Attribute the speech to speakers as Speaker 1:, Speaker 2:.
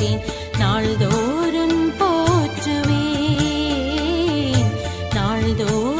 Speaker 1: போற்றுவேன். நாள்தோறும் போற்றுவேன். நாள்தோறும்